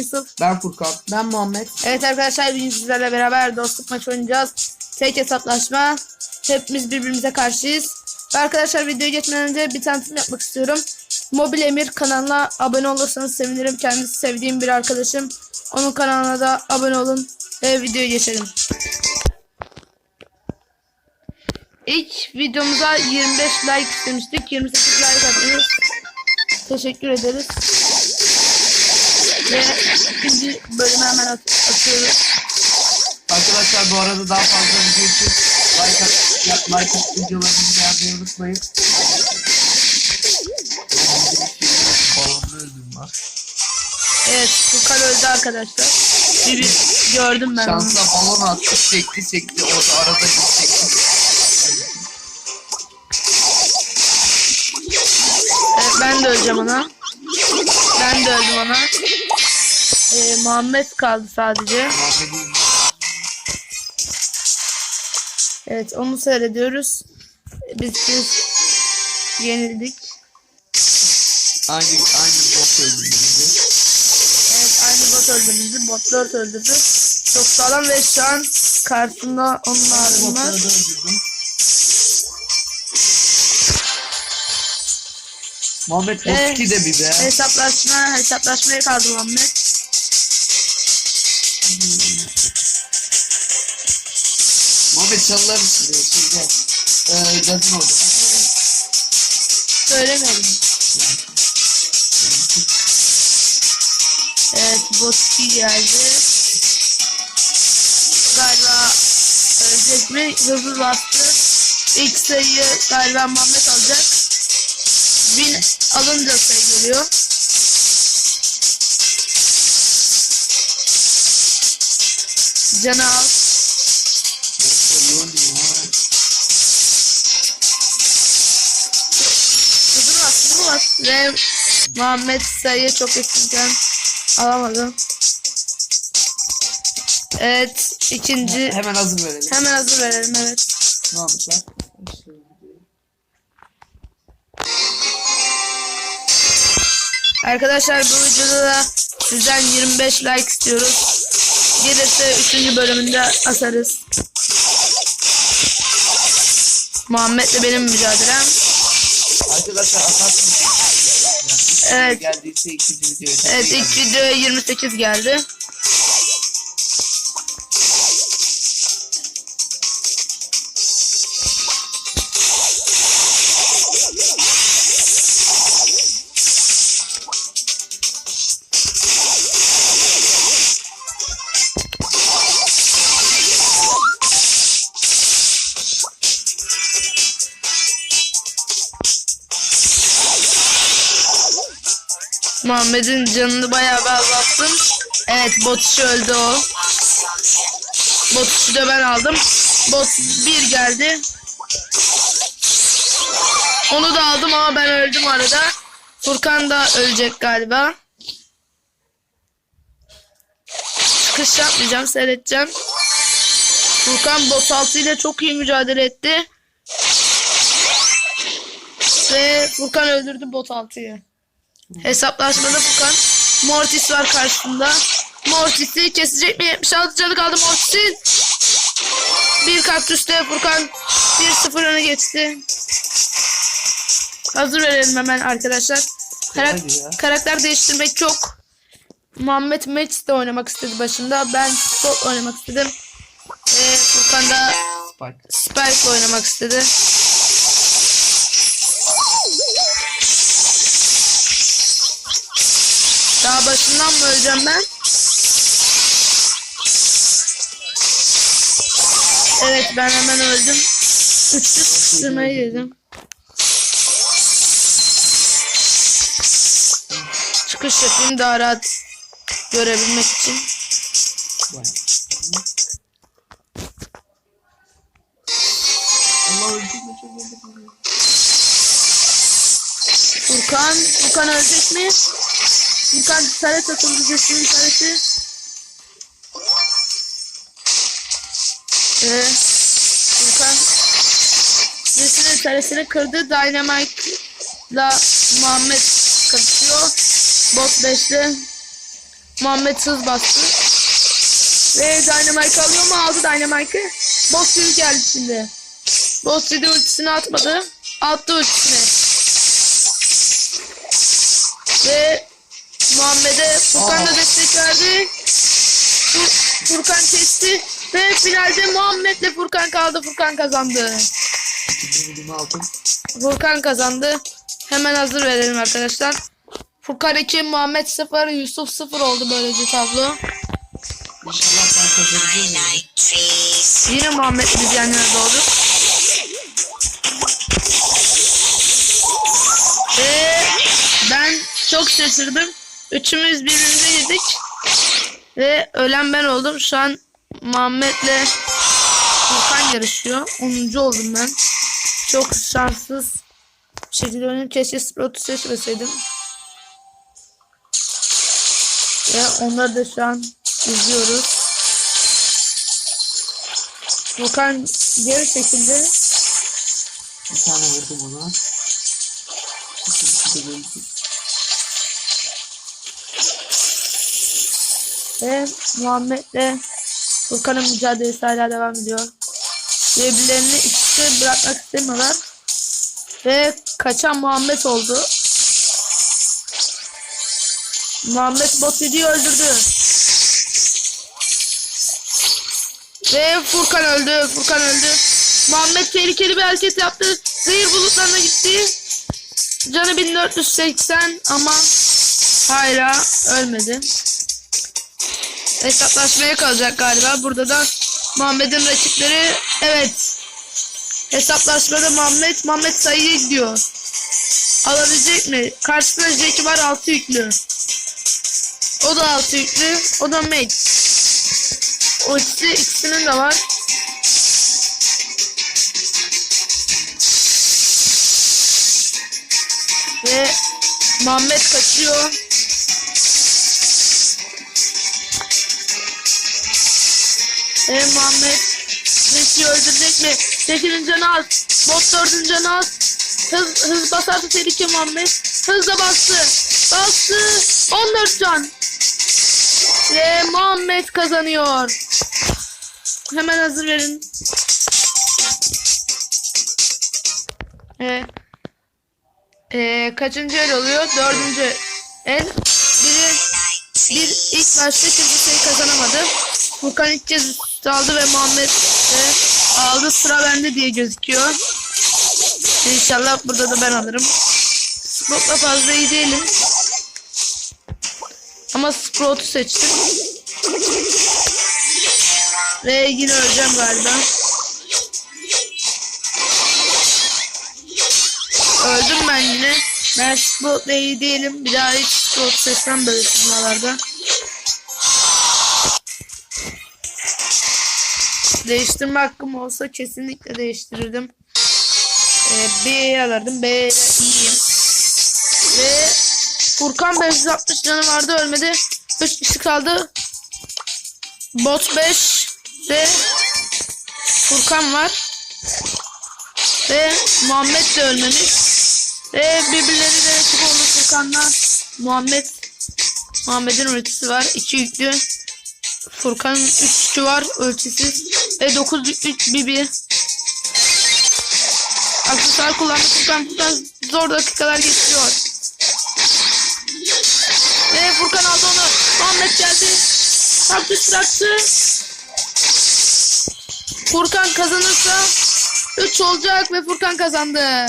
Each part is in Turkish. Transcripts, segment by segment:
Yusuf. Ben Furkan. Ben Muhammed. Evet arkadaşlar bugün sizlerle beraber dostluk maçı oynayacağız. Tek hesaplaşma. Hepimiz birbirimize karşıyız. Ve arkadaşlar videoya geçmeden önce bir tanıtım yapmak istiyorum. Mobil Emir kanalına abone olursanız sevinirim. Kendisi sevdiğim bir arkadaşım. Onun kanalına da abone olun. Ve videoya geçelim. İlk videomuza 25 like istemiştik. 28 like atıyoruz. Teşekkür ederiz. Ve ikinci bölümü hemen at- atıyoruz. Arkadaşlar bu arada daha fazla video için like at, like at videolarımızı beğenmeyi unutmayın. Evet Furkan öldü arkadaşlar. Bir, bir gördüm ben onu. Şansla balon attı sekti sekti orada arada sekti. Evet ben de öleceğim ona. Muhammed kaldı sadece. Evet onu seyrediyoruz. Biz, biz yenildik. aynı aynı bot öldürdü bizi. Evet aynı bot öldürdü. Bot 4 öldürdü. Çok sağlam ve şu an karşısında onun öldürdüm. Muhammed Evet. Boski de bir be. Hesaplaşma, hesaplaşmaya kaldı Muhammed. Muhammed çalılar mısın? Şeyde. Eee gazin orada. Söylemedim. Evet Boski geldi. Galiba ölecek mi? Hızlı bastı. İlk sayıyı galiba Muhammed alacak. Bin alınca sayı geliyor. Canı al. Hızlı bas, hızlı bas. Ve Muhammed sayı çok yakınken alamadı. Evet ikinci Hemen hazır verelim. hemen hazır verelim evet. Ne yapmışlar? Arkadaşlar bu videoda da sizden 25 like istiyoruz. Gelirse 3. bölümünde asarız. Muhammed'le benim mücadelem. Arkadaşlar atarsınız. Evet. Geldiyse ikinci videoya. Evet ilk videoya 28 geldi. Muhammed'in canını bayağı bir azalttım. Evet botçu öldü o. Botçu da ben aldım. Bot bir geldi. Onu da aldım ama ben öldüm arada. Furkan da ölecek galiba. Çıkış yapmayacağım seyredeceğim. Furkan bot altı ile çok iyi mücadele etti. Ve Furkan öldürdü bot altıyı. Hesaplaşmada Furkan. Mortis var karşısında. Mortis'i kesecek mi? 76 canı kaldı Mortis'in. Bir kaktüste Furkan 1-0 öne geçti. Hazır verelim hemen arkadaşlar. Karak- ya. karakter değiştirmek çok. Muhammed Max de oynamak istedi başında. Ben Spot oynamak istedim. Ve Furkan da Spike. Spike oynamak istedi. Başından mı öleceğim ben? Evet ben hemen öldüm. Üçlü sıkıştırmaya girdim. Çıkış yapayım daha rahat görebilmek için. Furkan, Furkan ölecek mi? Furkan taret atıldı geçtiğin tareti. Ee, Furkan birisinin taresini kırdı. Dynamite'la Muhammed kapışıyor. Bot 5'te. Muhammed hız bastı. Ve Dynamite alıyor mu? Aldı Dynamite'ı. Boss yürü geldi şimdi. Boss yedi ultisini atmadı. Attı ultisini. Muhammed'e Furkan da destek verdi. Fur- Furkan kesti. Ve finalde Muhammed'le Furkan kaldı. Furkan kazandı. Furkan kazandı. Hemen hazır verelim arkadaşlar. Furkan 2, Muhammed 0, Yusuf 0 oldu böylece tablo. İnşallah ben kazanacağım. yani. Yine Muhammed biz yan yana doğduk. Ve ben çok şaşırdım. Üçümüz birbirimize girdik. Ve ölen ben oldum. Şu an Muhammed'le Furkan yarışıyor. 10. oldum ben. Çok şanssız bir şekilde oynadım. Keşke Sprout'u seçmeseydim. Ve onları da şu an izliyoruz. Furkan geri çekildi. Bir tane vurdum ona. Ve Muhammed'le Furkan'ın mücadelesi hala devam ediyor. Birbirlerini ikisi bırakmak istemiyorlar. Ve kaçan Muhammed oldu. Muhammed Botidi'yi öldürdü. Ve Furkan öldü. Furkan öldü. Muhammed tehlikeli bir hareket yaptı. Zehir bulutlarına gitti. Canı 1480 ama hala ölmedi. Hesaplaşmaya kalacak galiba. Burada da Muhammed'in rakipleri evet. Hesaplaşmada Muhammed Muhammed sayıya gidiyor. Alabilecek mi? Karşısında Jack var 6 yüklü. O da 6 yüklü. O da mate. O ikisi ikisinin de var. Ve Muhammed kaçıyor. Ee, Muhammed Zeki'yi öldürecek mi? Zeki'nin canı az. Bot 4'ün canı az. Hız, hız basarsa tehlike Muhammed. Hızla bastı. Bastı. 14 can. Ve Muhammed kazanıyor. Hemen hazır verin. Ee, ee, kaçıncı el oluyor? Dördüncü el. Biri bir ilk başta kimseyi kazanamadı. Furkan ilk kez aldı ve Muhammed de aldı. Sıra bende diye gözüküyor. İnşallah burada da ben alırım. Sprout'la fazla iyi değilim. Ama Sprout'u seçtim. Ve yine öleceğim galiba. Öldüm ben yine. Ben Sprout'la iyi değilim. Bir daha hiç Sprout seçmem böyle turnuvalarda. Değiştirme hakkım olsa kesinlikle değiştirirdim. Ee, B'yi alırdım. B'ye iyiyim. Ve Furkan 560 canı vardı ölmedi. 3 kişi kaldı. Bot 5 ve Furkan var. Ve Muhammed de ölmemiş. Ve birbirleri de rakip oldu Furkan'la. Muhammed Muhammed'in ultisi var. 2 yüklü. Furkan'ın 3 yükü var ölçüsüz. Ve 9 yüklü Bibi. Aksesuar kullandı Furkan. Furkan zor dakikalar geçiyor. Ve Furkan aldı onu. Muhammed geldi. Kaktüs bıraktı. Furkan kazanırsa 3 olacak ve Furkan kazandı.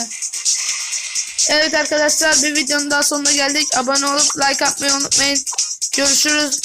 Evet arkadaşlar bir videonun daha sonuna geldik. Abone olup like atmayı unutmayın. Görüşürüz.